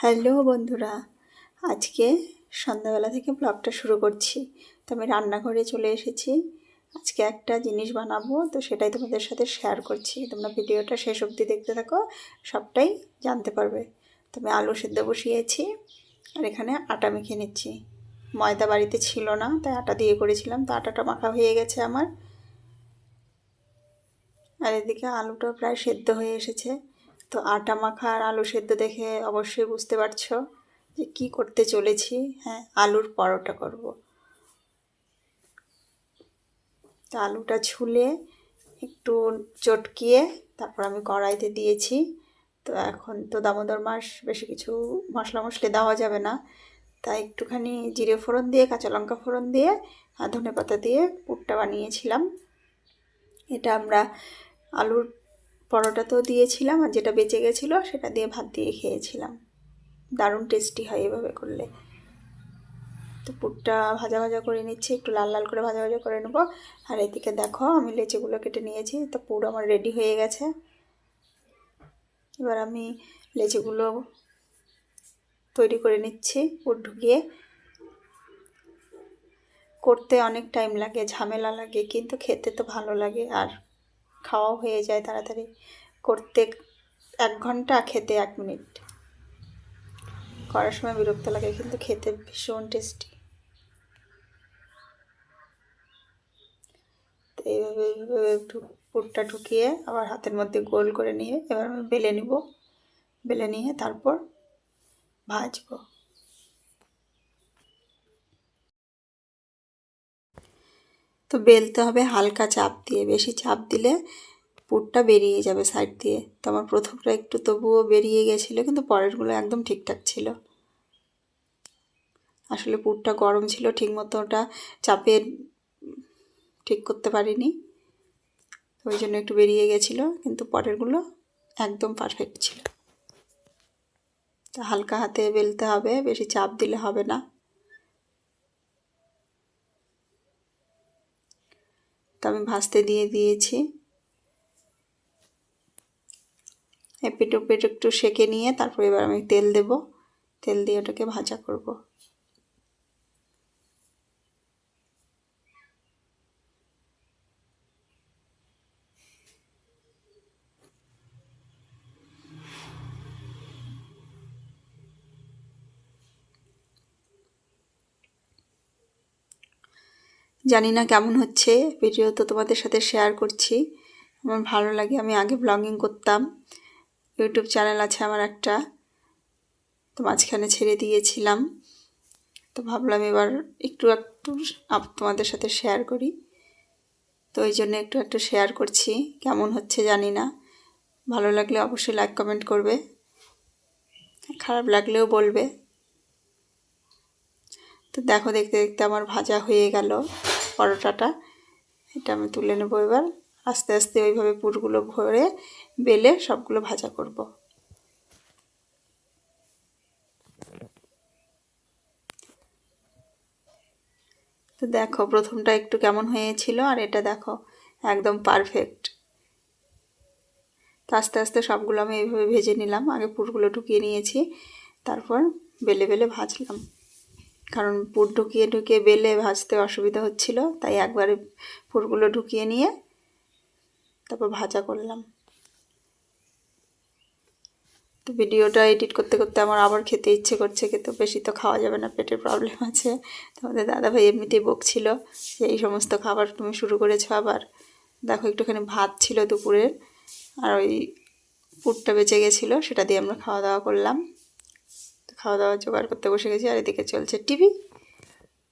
Hello বন্ধুরা, আজকে সন্ধ্যাবেলা থেকে ব্লগটা শুরু করছি। তো আমি রান্নাঘরে চলে এসেছি। আজকে একটা জিনিস বানাবো, তো সেটাই তোমাদের সাথে শেয়ার করছি। তোমরা ভিডিওটা শেষ অবধি দেখতে থাকো, সবটাই জানতে পারবে। তো আমি আলু সেদ্ধ বসিয়েছি, আর এখানে আটা মেখে নিচ্ছি। ময়দা বাড়িতে ছিল না, তাই আটা দিয়ে করেছিলাম, তো আটাটা মাখা হয়ে গেছে আমার। আর এদিকে আলুটা প্রায় সেদ্ধ হয়ে এসেছে। তো আটা মাখা আর আলু সেদ্ধ দেখে অবশ্যই বুঝতে পারছ যে কি করতে চলেছি। হ্যাঁ আলুর পরোটা করব। তো আলুটা ছুলে একটু চটকিয়ে তারপর আমি কড়াইতে দিয়েছি। তো এখন তো দামোদর মাস, বেশি কিছু মশলা মশলি দেওয়া যাবে না। তাই একটুখানি জিরে ফোড়ন দিয়ে, কাঁচা লঙ্কা ফোড়ন দিয়ে আর ধনে পাতা দিয়ে পুরটা বানিয়েছিলাম। এটা আমরা আলুর পরোটা তো দিয়েছিলাম আর যেটা বেঁচে গেছিল সেটা দিয়ে ভাত দিয়ে খেয়েছিলাম। দারুণ টেস্টি হয় এভাবে করলে। তো পুরটা ভাজা ভাজা করে নিচ্ছি, একটু লাল লাল করে ভাজা ভাজা করে নেব। আর এদিকে দেখো, আমি লেচিগুলো কেটে নিয়েছি, তো পুর আমার রেডি হয়ে গেছে। এবার আমি লেচিগুলো তৈরি করে নিচ্ছি পুর ঢুকিয়ে। করতে অনেক টাইম লাগে, ঝামেলা লাগে, কিন্তু খেতে তো ভালো লাগে। আর খাওয়াও হয়ে যায় তাড়াতাড়ি। করতে এক ঘণ্টা, খেতে এক মিনিট। করার সময় বিরক্ত লাগে, কিন্তু খেতে ভীষণ টেস্টি তো এইভাবে এইভাবে একটু পুরটা ঢুকিয়ে আবার হাতের মধ্যে গোল করে নিয়ে এবার আমি বেলে নিব। বেলে নিয়ে তারপর ভাজবো। তো বেলতে হবে হালকা চাপ দিয়ে, বেশি চাপ দিলে পুরটা বেরিয়ে যাবে সাইড দিয়ে। তো আমার প্রথমটা একটু তবুও বেরিয়ে গেছিল, কিন্তু পরেরগুলো একদম ঠিকঠাক ছিল। আসলে পুরটা গরম ছিল ঠিক মতো ওটা চাপে ঠিক করতে পারিনি। তো ওই জন্য একটু বেরিয়ে গেছিল, কিন্তু পরেরগুলো একদম পারফেক্ট ছিল। তো হালকা হাতে বেলতে হবে, বেশি চাপ দিলে হবে না। আমি ভাজতে দিয়ে দিয়েছি। এপিট ওপিট একটু সেকে নিয়ে তারপর এবার আমি তেল দেব। তেল দিয়ে ওটাকে ভাজা করব। জানি না কেমন হচ্ছে ভিডিও তো তোমাদের সাথে শেয়ার করছি। আমার ভালো লাগে, আমি আগে ব্লগিং করতাম। ইউটিউব চ্যানেল আছে আমার একটা, তো মাঝখানে ছেড়ে দিয়েছিলাম। তো ভাবলাম এবার একটু একটু তোমাদের সাথে শেয়ার করি। তো ওই জন্য একটু একটু শেয়ার করছি, কেমন হচ্ছে জানি না। ভালো লাগলে অবশ্যই লাইক কমেন্ট করবে। খারাপ লাগলেও বলবে। তো দেখো, দেখতে দেখতে আমার ভাজা হয়ে গেল। পরোটাটা, এটা আমি তুলে নেব এবার। আস্তে আস্তে ওইভাবে পুরগুলো ভরে বেলে সবগুলো ভাজা করব। তো দেখো, প্রথমটা একটু কেমন হয়েছিল আর এটা দেখো, একদম পারফেক্ট তো আস্তে আস্তে সবগুলো আমি এইভাবে ভেজে নিলাম। আগে পুরগুলো ঢুকিয়ে নিয়েছি, তারপর বেলে বেলে ভাজলাম। কারণ পুর ঢুকিয়ে ঢুকিয়ে বেলে ভাজতে অসুবিধা হচ্ছিল, তাই একবারে পুরগুলো ঢুকিয়ে নিয়ে তারপর ভাজা করলাম। তো ভিডিওটা এডিট করতে করতে আমার আবার খেতে ইচ্ছে করছে, কিন্তু বেশি তো খাওয়া যাবে না, পেটের প্রবলেম আছে। তো আমাদের দাদাভাই এমনিতেই বকছিল যে, এই সমস্ত খাবার তুমি শুরু করেছ আবার। দেখো, একটুখানি ভাত ছিল দুপুরের, আর ওই পুরটা বেঁচে গেছিল, সেটা দিয়ে আমরা খাওয়া দাওয়া করলাম। খাওয়া দাওয়া জোগাড় করতে বসে গেছি আর এদিকে চলছে টিভি।